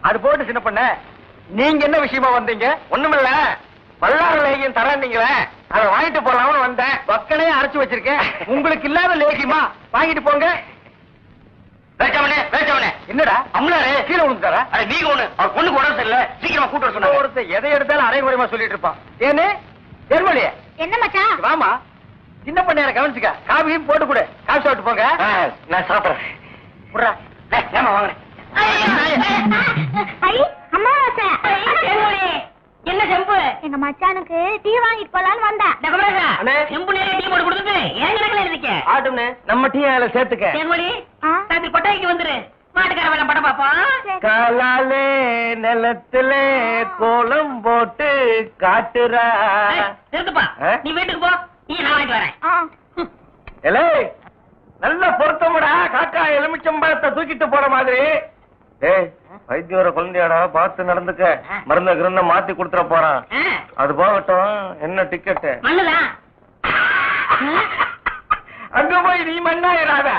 அது போட்டு சின்ன பண்ண. நீங்க என்ன விஷயமா வந்தீங்க? ஒண்ணுமில்ல. பல்லாறு லேகியம் தரேன்னீங்களே. அதை வாங்கிட்டு போலாம்னு வந்தேன். பக்கனே அரைச்சு வச்சிருக்கேன். உங்களுக்கு இல்லாத லேகியமா? வாங்கிட்டு போங்க. வேச்சவனே வேச்சவனே என்னடா? அம்லாரே. கீழே விழுந்துட்டாரா நீங்க ஒண்ணு. அவர் பொண்ணுக்கு உடம்பு சரியில்லை. சீக்கிரமா கூட்டு சொன்னாங்க. ஒருத்தர் எதை எடுத்தாலும் அரைகுறைமா சொல்லிட்டு இருப்பான். ஏன்னு ஏர்மொழியே என்ன மச்சான்? வாமா சின்ன பண்ணையார கவனிச்சுக்க? காபியும் போட்டு கொடு. காபி சாப்பிட்டு போங்க. நான் சாப்பிடுறேன். புடுறா. என்ன செம்பு? எங்க மச்சானுக்கு டீ வாங்கிட்டு போலான்னு அண்ணே. செம்பு டீ போட்டு ஏன் கணக்குல ஆட்டும்னே நம்ம டீ அதுல சேர்த்துக்க. தேன்மொழி ஆ? ராத்திரி கொட்டாய்க்கு வந்துரு. மாட்டுக்கார வேலை படம் பாப்போம் காலாலே நிலத்துல கோலம் போட்டு காட்டுறா. நிறுத்துப்பா? நீ வீட்டுக்கு போ. நீ நான் வாங்கிட்டு வரேன். நல்ல பொருத்தமுடா. காக்கா எலுமிச்சம்பழத்தை தூக்கிட்டு போற மாதிரி. ஏய் வைத்தியோர குழந்தையாடா பார்த்து நடந்துக்க. மருந்த கிருந்த மாத்தி கொடுத்துட போறான். அது போகட்டும் என்ன டிக்கெட்டு மண்ணுதான் அங்க போய் நீ மண்ணாயிராத.